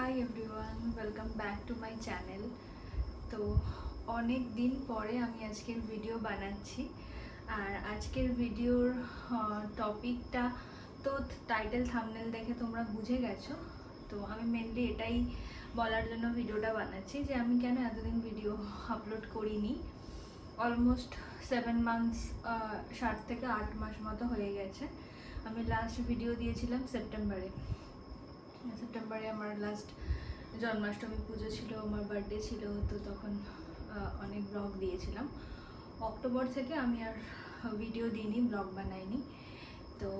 Hi everyone welcome back to my channel তো অনেক দিন পরে আমি আজকের ভিডিও বানাচ্ছি। আর আজকের ভিডিওর টপিকটা তো টাইটেল থামনেল দেখে তোমরা বুঝে গেছো। তো আমি মেনলি এটাই বলার জন্য ভিডিওটা বানাচ্ছি যে আমি কেন এতদিন ভিডিও আপলোড করিনি। অলমোস্ট সেভেন মান্থস সাত থেকে আট মাস মতো হয়ে গেছে। আমি লাস্ট ভিডিও দিয়েছিলাম সেপ্টেম্বরে সেপ্টেম্বরে আমার লাস্ট জন্মাষ্টমী পুজো ছিল, আমার বার্থডে ছিল, তো তখন অনেক ব্লগ দিয়েছিলাম। অক্টোবর থেকে আমি আর ভিডিও দিইনি ব্লগ বানাইনি। তো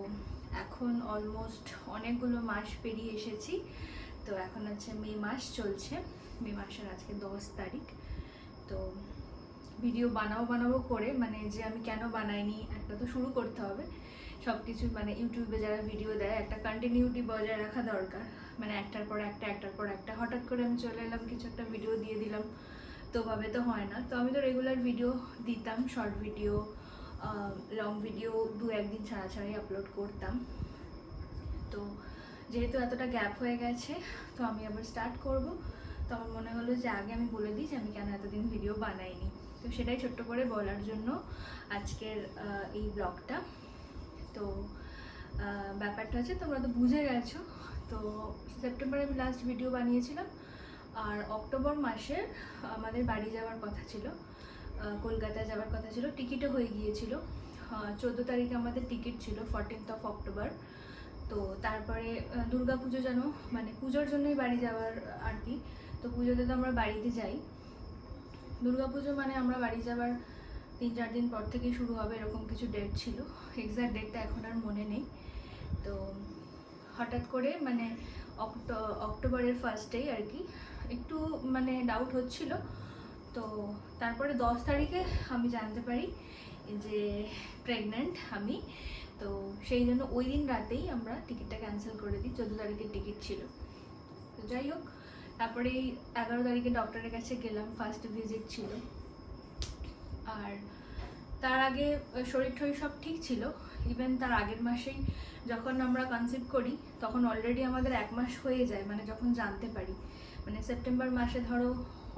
এখন অলমোস্ট অনেকগুলো মাস পেরিয়ে এসেছি। তো এখন হচ্ছে মে মাস চলছে, মে মাসের আজকে দশ তারিখ। তো ভিডিও বানাবো বানাবো করে মানে যে আমি কেন বানাইনি, একটা তো শুরু করতে হবে। সব কিছু মানে ইউটিউবে যারা ভিডিও দেয়, একটা কন্টিনিউটি বজায় রাখা দরকার। মানে একটার পর একটা, একটার পর একটা। হঠাৎ করে আমি চলে এলাম, কিছু একটা ভিডিও দিয়ে দিলাম। তো ভাবে তো হয় না। তো আমি তো রেগুলার ভিডিও দিতাম শর্ট ভিডিও লং ভিডিও দু একদিন ছাড়া ছাড়াই আপলোড করতাম। তো যেহেতু এতটা গ্যাপ হয়ে গেছে, তো আমি আবার স্টার্ট করব। তো আমার মনে হলো যে আগে আমি বলে দিই যে আমি কেন এতদিন ভিডিও বানাইনি। তো সেটাই ছোট্ট করে বলার জন্য আজকের এই ব্লগটা তো ব্যাপারটা হচ্ছে তোমরা তো বুঝে গেছো। তো সেপ্টেম্বরে আমি লাস্ট ভিডিও বানিয়েছিলাম। আর অক্টোবর মাসে আমাদের বাড়ি যাওয়ার কথা ছিল। কলকাতায় যাওয়ার কথা ছিল। টিকিটও হয়ে গিয়েছিল। চোদ্দ তারিখে আমাদের টিকিট ছিল ফোরটিন্থ অফ অক্টোবর তো তারপরে দুর্গা পুজো যেন মানে পুজোর জন্যই বাড়ি যাওয়ার আর কি। তো পুজোতে তো আমরা বাড়িতে যাই। দুর্গা পুজো মানে আমরা বাড়ি যাওয়ার তিন চার দিন পর থেকেই শুরু হবে এরকম কিছু ডেট ছিল। এক্সাক্ট ডেটটা এখন আর মনে নেই। তো হঠাৎ করে মানে অক্টো- অক্টোবরের ফার্স্টেই আর কি, একটু মানে ডাউট হচ্ছিল। তো তারপরে দশ তারিখে আমি জানতে পারি যে প্রেগনেন্ট আমি। তো সেই জন্য ওই দিন রাতেই আমরা টিকিটটা ক্যান্সেল করে দিই, চোদ্দ তারিখের টিকিট ছিল। তো যাই হোক, তারপরে এগারো তারিখে ডক্টরের কাছে গেলাম ফার্স্ট ভিজিট ছিল। আর তার আগে শরীর টরীর সব ঠিক ছিল। ইভেন তার আগের মাসেই যখন আমরা কনসিভ করি, তখন অলরেডি আমাদের এক মাস হয়ে যায় মানে যখন জানতে পারি। মানে সেপ্টেম্বর মাসে ধরো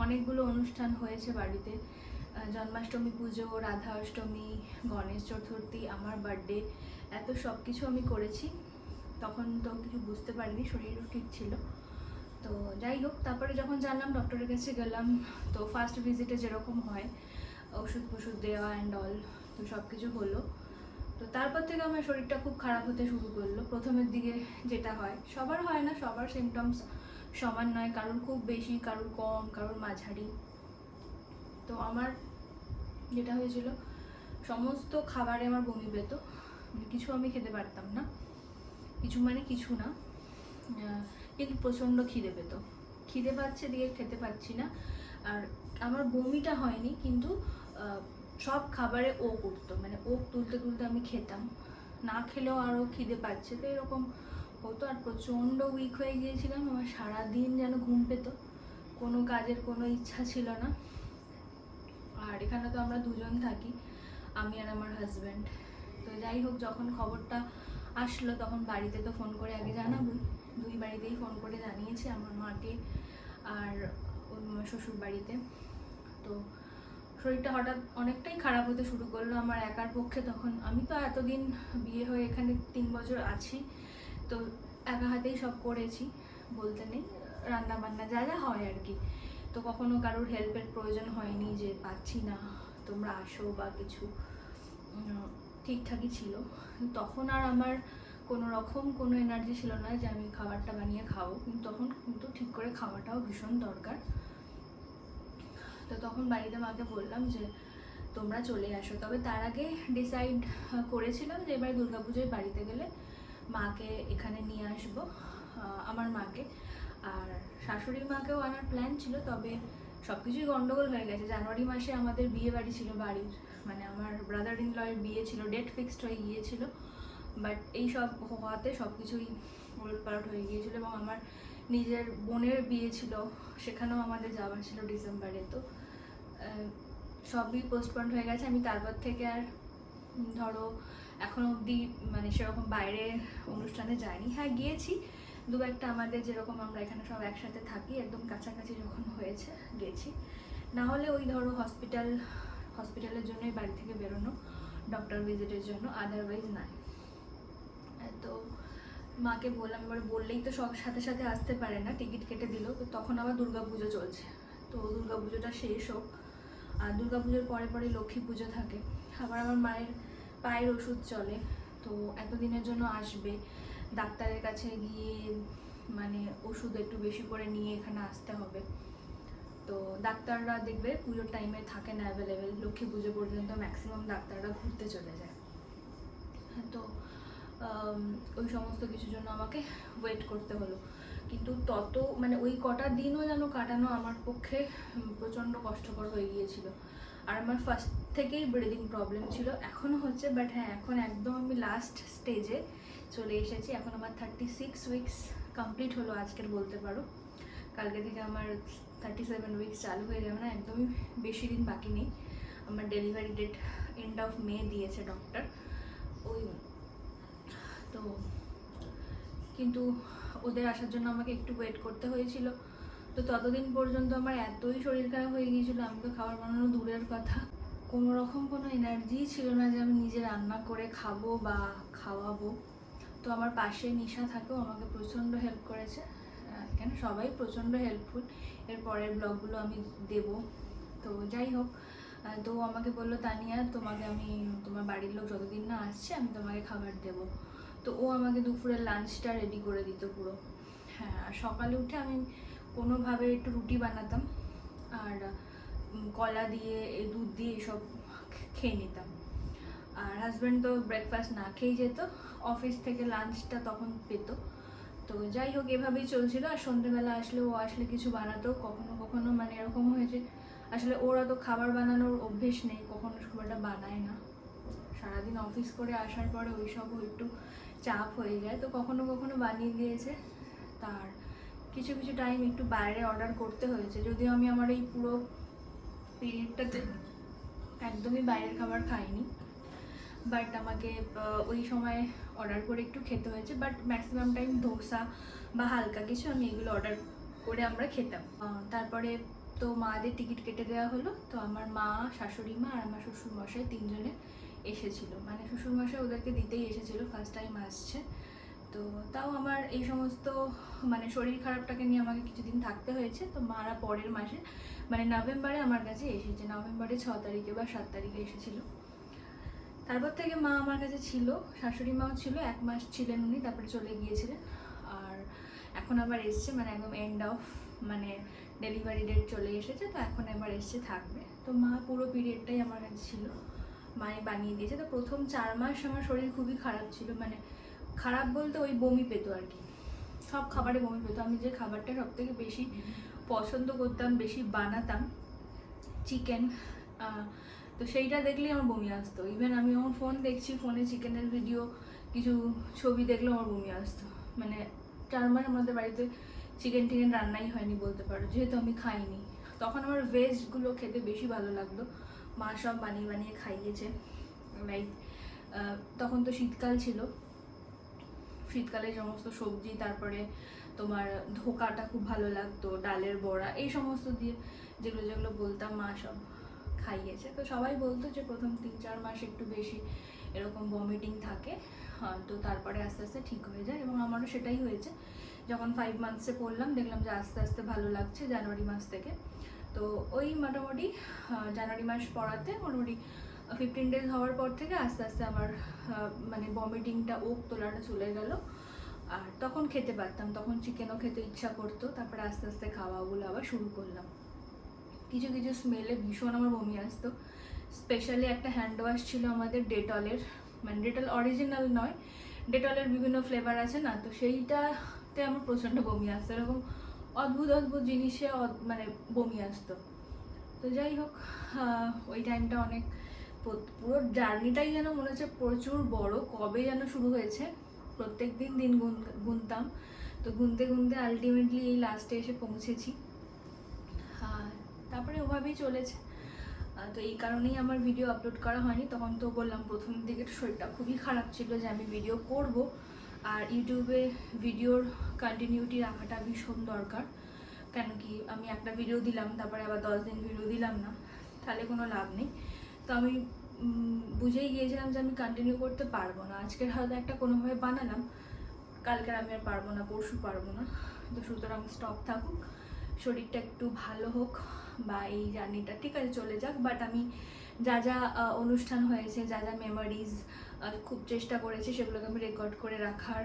অনেকগুলো অনুষ্ঠান হয়েছে বাড়িতে। জন্মাষ্টমী পুজো, রাধা অষ্টমী, গণেশ চতুর্থী, আমার বার্থডে এত সব কিছু আমি করেছি। তখন তো কিছু বুঝতে পারিনি, শরীরও ঠিক ছিল। তো যাই হোক, তারপরে যখন জানলাম ডক্টরের কাছে গেলাম, তো ফার্স্ট ভিজিটে যেরকম হয় ওষুধ ফষুধ দেওয়া অ্যান্ড অল তো সব কিছু হলো। তো তারপর থেকে আমার শরীরটা খুব খারাপ হতে শুরু করল। প্রথমের দিকে যেটা হয়, সবার হয় না, সবার সিমটমস সমান নয়, কারোর খুব বেশি, কারোর কম, কারোর মাঝারি। তো আমার যেটা হয়েছিল, সমস্ত খাবারে আমার বমি পেত মানে কিছু আমি খেতে পারতাম না। কিছু মানে কিছু না কিন্তু প্রচণ্ড খিদে পেত। খিদে পাচ্ছে দিয়ে খেতে পাচ্ছি না। আর আমার বমিটা হয়নি, কিন্তু সব খাবারে ও করতো মানে ও তুলতে তুলতে আমি খেতাম। না খেলেও আরও খিদে পাচ্ছে। তো এরকম হতো আর প্রচণ্ড উইক হয়ে গিয়েছিলাম। আমার সারাদিন যেন ঘুম পেত। কোনো কাজের কোনো ইচ্ছা ছিল না। আর এখানে তো আমরা দুজন থাকি, আমি আর আমার হাজব্যান্ড তো যাই হোক, যখন খবরটা আসলো, তখন বাড়িতে তো ফোন করে আগে জানাবই। দুই বাড়িতেই ফোন করে জানিয়েছি আমার মাকে আর ওর শ্বশুর বাড়িতে তো শরীরটা হঠাৎ অনেকটাই খারাপ হতে শুরু করল আমার একার পক্ষে। তখন আমি তো এতদিন বিয়ে হয়ে এখানে তিন বছর আছি, তো একা হাতেই সব করেছি, বলতে নেই রান্না বান্না যা যা হয় আর কি। তো কখনো কারোর হেল্পের প্রয়োজন হয়নি যে পাচ্ছি না, তোমরা আসো বা কিছু ঠিকঠাকই ছিল। তখন আর আমার কোনো রকম কোনো এনার্জি ছিল না যে আমি খাবারটা বানিয়ে খাব, কিন্তু তখন কিন্তু ঠিক করে খাওয়াটাও ভীষণ দরকার। তো তখন বাড়িতে মাকে বললাম যে, তোমরা চলে আসো। তবে তার আগে ডিসাইড করেছিলাম যে এবার দুর্গাপুজোয় বাড়িতে গেলে মাকে এখানে নিয়ে আসব আমার মাকে। আর শাশুড়ি মাকেও আনার প্ল্যান ছিল, তবে সব কিছুই গন্ডগোল হয়ে গেছে। জানুয়ারি মাসে আমাদের বিয়ে বাড়ি ছিল বাড়ির মানে আমার ব্রাদার ইন লয়ের বিয়ে ছিল ডেট ফিক্সড হয়ে গিয়েছিল। বাট এই সব হওয়াতে সব কিছুই উলটপালট হয়ে গিয়েছিল এবং আমার নিজের বোনের বিয়ে ছিল, সেখানেও আমাদের যাওয়ার ছিল ডিসেম্বরে তো সবই পোস্টপন্ড হয়ে গেছে। আমি তারপর থেকে আর ধরো, এখন অবধি মানে সেরকম বাইরে অনুষ্ঠানে যাইনি। হ্যাঁ গিয়েছি। দু একটা আমাদের যেরকম আমরা এখানে সব একসাথে থাকি, একদম কাছাকাছি যখন হয়েছে, গেছি। না হলে ওই ধরো হসপিটাল হসপিটালের জন্যই বাড়ি থেকে বেরোনো ডক্টর ভিজিটের জন্য আদারওয়াইজ নাই। তো মাকে বললাম, এবার বললেই তো সব সাথে সাথে আসতে পারে না, টিকিট কেটে দিল। তো তখন আবার দুর্গাপুজো চলছে। তো দুর্গাপুজোটা শেষ হোক। আর দুর্গা পুজোর পরে পরে লক্ষ্মী পুজো থাকে। আবার আমার মায়ের পায়ের ওষুধ চলে, তো এতদিনের জন্য আসবে। ডাক্তারের কাছে গিয়ে মানে ওষুধ একটু বেশি করে নিয়ে এখানে আসতে হবে। তো ডাক্তাররা দেখবে পুজোর টাইমে থাকে না অ্যাভেলেবেল লক্ষ্মী পুজো পর্যন্ত ম্যাক্সিমাম ডাক্তাররা ঘুরতে চলে যায়। তো ওই সমস্ত কিছুর জন্য আমাকে ওয়েট করতে হলো। কিন্তু তত মানে ওই কটা দিনও যেন কাটানো আমার পক্ষে প্রচণ্ড কষ্টকর হয়ে গিয়েছিল। আর আমার ফার্স্ট থেকেই ব্রিদিং প্রবলেম ছিল। এখনও হচ্ছে বাট হ্যাঁ এখন একদম আমি লাস্ট স্টেজে চলে এসেছি। এখন আমার থার্টি সিক্স উইকস কমপ্লিট হলো আজকের বলতে পারো। কালকে থেকে আমার থার্টি সেভেন উইকস চালু হয়ে যাবে না, একদমই বেশি দিন বাকি নেই। আমার delivery date end of May দিয়েছে ডক্টর ওই, তো কিন্তু ওদের আসার জন্য আমাকে একটু ওয়েট করতে হয়েছিল। তো ততদিন পর্যন্ত আমার এতই শরীর খারাপ হয়ে গিয়েছিল, আমি তো খাবার বানানো দূরের কথা। কোনো রকম কোনো এনার্জি ছিল না যে আমি নিজে রান্না করে খাব বা খাওয়াবো। তো আমার পাশে নিশা থাকেও আমাকে প্রচণ্ড হেল্প করেছে। কেন? সবাই প্রচণ্ড হেল্পফুল এর পরের ব্লগগুলো আমি দেব। তো যাই হোক তো আমাকে বলল, তানিয়া, তোমাকে আমি, তোমার বাড়ির লোক যতদিন না আসছে, আমি তোমাকে খাবার দেব। তো ও আমাকে দুপুরের লাঞ্চটা রেডি করে দিত পুরো। হ্যাঁ আর সকালে উঠে আমি কোনোভাবে একটু রুটি বানাতাম, আর কলা দিয়ে দুধ দিয়ে এসব খেয়ে নিতাম। আর হাজব্যান্ড তো ব্রেকফাস্ট না খেয়েই যেত অফিস থেকে লাঞ্চটা তখন পেত। তো যাই হোক, এভাবেই চলছিল, আর সন্ধ্যেবেলা আসলে ও আসলে কিছু বানাতো, কখনো কখনো মানে এরকম হয়েছে, আসলে ওরা তো খাবার বানানোর অভ্যেস নেই, কখনো খুব একটা বানায় না। সারাদিন অফিস করে আসার পরে ওই সবও একটু চাপ হয়ে যায়। তো কখনো কখনো বানিয়ে দিয়েছে। তার কিছু কিছু টাইম একটু বাইরে অর্ডার করতে হয়েছে। যদিও আমি আমার এই পুরো পিরিয়ডটাতে একদমই বাইরের খাবার খাইনি। বাট আমাকে ওই সময় অর্ডার করে একটু খেতে হয়েছে। বাট ম্যাক্সিমাম টাইম ধোসা বা হালকা কিছু আমি এগুলো অর্ডার করে আমরা খেতাম। তারপরে তো মাদের টিকিট কেটে দেওয়া হলো। তো আমার মা, শাশুড়ি মা আর আমার শ্বশুর মশাই তিনজনে এসেছিল। মানে শ্বশুর মশাই ওদেরকে দিতেই এসেছিল ফার্স্ট টাইম আসছে। তো তাও আমার এই সমস্ত মানে শরীর খারাপটাকে নিয়ে আমাকে কিছুদিন থাকতে হয়েছে। তো মারা পরের মাসে মানে নভেম্বরে আমার কাছে এসেছে। নভেম্বরে ছ তারিখে বা সাত তারিখে এসেছিল। তারপর থেকে মা আমার কাছে ছিল, শাশুড়ি মাও ছিল, এক মাস ছিলেন উনি, তারপরে চলে গিয়েছিলেন। আর এখন আবার এসছে মানে একদম এন্ড অফ মানে ডেলিভারি ডেট চলে এসেছে, তো এখন এবার এসছে থাকবে। তো মা পুরো পিরিয়ডটাই আমার কাছে ছিল। মাই বানিয়ে দিয়েছে। তো প্রথম চার মাস আমার শরীর খুবই খারাপ ছিল মানে খারাপ বলতে ওই বমি পেতো আর কি। সব খাবারে বমি পেতো। আমি যে খাবারটা সব থেকে বেশি পছন্দ করতাম, বেশি বানাতাম, চিকেন তো সেইটা দেখলেই আমার বমি আসতো। ইভেন আমি আমার ফোন দেখছি ফোনে চিকেনের ভিডিও কিছু ছবি দেখলে আমার বমি আসতো। মানে চার মাস আমাদের বাড়িতে চিকেন টিকেন রান্নাই হয়নি বলতে পারো, যেহেতু আমি খাইনি। তখন আমার ভেজগুলো খেতে বেশি ভালো লাগতো। মা সব বানিয়ে বানিয়ে খাইয়েছে লাইক তখন তো শীতকাল ছিল। শীতকালে সমস্ত সবজি, তারপরে তোমার ধোকাটা খুব ভালো লাগতো, ডালের বড়া, এই সমস্ত দিয়ে যেগুলো যেগুলো বলতাম মা সব খাইয়েছে। তো সবাই বলতো যে প্রথম তিন চার মাস একটু বেশি এরকম ভমিটিং থাকে তো তারপরে আস্তে আস্তে ঠিক হয়ে যায় এবং আমারও সেটাই হয়েছে। যখন ফাইভ মান্থসে পড়লাম, দেখলাম যে আস্তে আস্তে ভালো লাগছে জানুয়ারি মাস থেকে। তো ওই মোটামুটি জানুয়ারি মাস পড়াতে মোটামুটি ফিফটিন ডেজ হওয়ার পর থেকে আস্তে আস্তে আমার মানে ভমিটিংটা ওক তোলাটা চলে গেল। আর তখন খেতে পারতাম, তখন চিকেনও খেতে ইচ্ছা করতো, তারপরে আস্তে আস্তে খাওয়াগুলো আবার শুরু করলাম। কিছু কিছু স্মেলে ভীষণ আমার বমি আসতো। স্পেশালি একটা হ্যান্ড ওয়াশ ছিল আমাদের ডেটলের মানে ডেটল অরিজিনাল নয় ডেটলের বিভিন্ন ফ্লেভার আছে না, তো সেইটাতে আমার প্রচণ্ড বমি আসতো। এরকম অদ্ভুত অদ্ভুত জিনিসে মানে বমি আসতো। তো যাই হোক ওই টাইমটা অনেক পুরো জার্নিটাই যেন মনে হচ্ছে প্রচুর বড়। কবে যেন শুরু হয়েছে, প্রত্যেক দিন দিন গুন- গুনতাম। তো গুনতে গুনতে আলটিমেটলি এই লাস্টে এসে পৌঁছেছি। তারপরে ওভাবেই চলেছে। তো এই কারণেই আমার ভিডিও আপলোড করা হয়নি। তখন তো বললাম প্রথম দিকে শরীরটা খুবই খারাপ ছিল যে আমি ভিডিও করব। আর ইউটিউবে ভিডিওর কন্টিনিউটি রাখাটা ভীষণ দরকার। কেন কি আমি একটা ভিডিও দিলাম, তারপরে আবার দশ দিন ভিডিও দিলাম না, তাহলে কোনো লাভ নেই। তো আমি বুঝেই গিয়েছিলাম যে আমি কন্টিনিউ করতে পারব না। আজকের হয়তো একটা কোনোভাবে বানালাম, কালকের আমি আর পারব না, পরশু পারব না। তো সুতরাং স্টপ থাকুক, শরীরটা একটু ভালো হোক বা এই জার্নিটা ঠিক আছে, চলে যাক। বাট আমি যা যা অনুষ্ঠান হয়েছে, যা যা মেমোরিজ খুব চেষ্টা করেছি সেগুলোকে আমি রেকর্ড করে রাখার।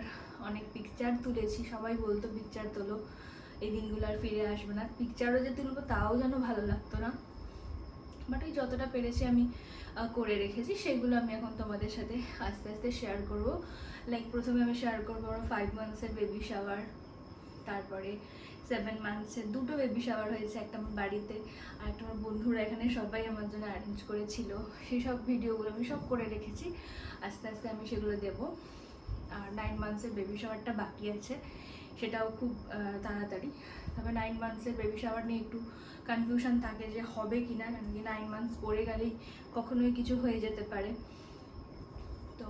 অনেক পিকচার তুলেছি, সবাই বলতো পিকচার তোলো, এই দিনগুলো আর ফিরে আসবে না। পিকচারও যে তুলবো তাও যেন ভালো লাগতো না। বাট ওই যতটা পেরেছি আমি করে রেখেছি, সেগুলো আমি এখন তোমাদের সাথে আস্তে আস্তে শেয়ার করব। লাইক প্রথমে আমি শেয়ার করব ফাইভ মান্থসের বেবি শাওয়ার তারপরে সেভেন মান্থসের দুটো বেবি শাওয়ার হয়েছে, একটা আমার বাড়িতে আর একটা আমার বন্ধুরা এখানে সবাই আমার জন্য অ্যারেঞ্জ করেছিল। সেই সব ভিডিওগুলো আমি সব করে রেখেছি। আস্তে আস্তে আমি সেগুলো দেবো। আর নাইন মান্থসের বেবি শাওয়ারটা বাকি আছে। সেটাও খুব তাড়াতাড়ি। তবে নাইন মান্থসের বেবি শাওয়ার নিয়ে একটু কনফিউশন থাকে যে হবে কি না কারণ কি নাইন মান্থস পরে গেলেই কখনোই কিছু হয়ে যেতে পারে। তো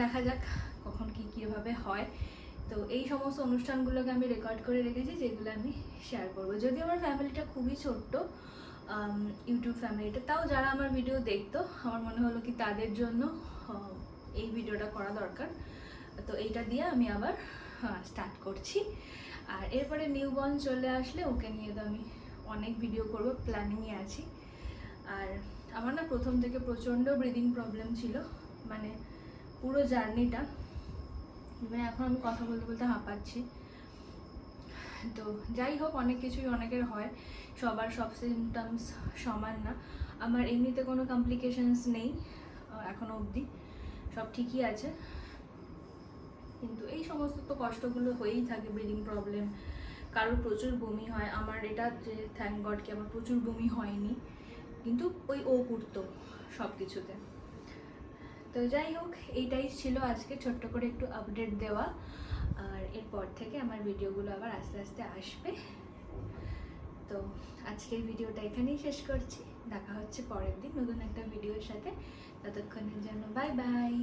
দেখা যাক কখন কি কীভাবে হয়। তো এই সমস্ত অনুষ্ঠানগুলোকে আমি রেকর্ড করে রেখেছি, যেগুলো আমি শেয়ার করব। যদি আমার ফ্যামিলিটা খুবই ছোট্ট ইউটিউব ফ্যামিলিটা তাও যারা আমার ভিডিও দেখতো, আমার মনে হলো কি তাদের জন্য এই ভিডিওটা করা দরকার। তো এইটা দিয়ে আমি আবার স্টার্ট করছি। আর এরপরে নিউ বর্ন চলে আসলে ওকে নিয়ে তো আমি অনেক ভিডিও করব প্ল্যানিংয়ে আছি। আর আমার না প্রথম থেকে প্রচণ্ড ব্রিদিং প্রবলেম ছিল মানে পুরো জার্নিটা মানে এখন আমি কথা বলতে বলতে হাঁপাচ্ছি। তো যাই হোক, অনেক কিছুই অনেকের হয়। সবার সব সিমটমস সমান না। আমার এমনিতে কোনো কমপ্লিকেশনস নেই এখনও অবধি। সব ঠিকই আছে। কিন্তু এই সমস্ত তো কষ্টগুলো হয়েই থাকে ব্রিদিং প্রবলেম কারোর প্রচুর বমি হয়। আমার এটা যে থ্যাংক গড কি, আমার প্রচুর বমি হয়নি। কিন্তু ওই ও করতো সব কিছুতে তো যাই হোক, এইটাই ছিল আজকে ছোট্ট করে একটু আপডেট দেওয়া। আর এরপর থেকে আমার ভিডিওগুলো আবার আস্তে আস্তে আসবে। তো আজকের ভিডিওটা এখানেই শেষ করছি। দেখা হচ্ছে পরের দিন নতুন একটা ভিডিওর সাথে। ততক্ষণের জন্য বাই বাই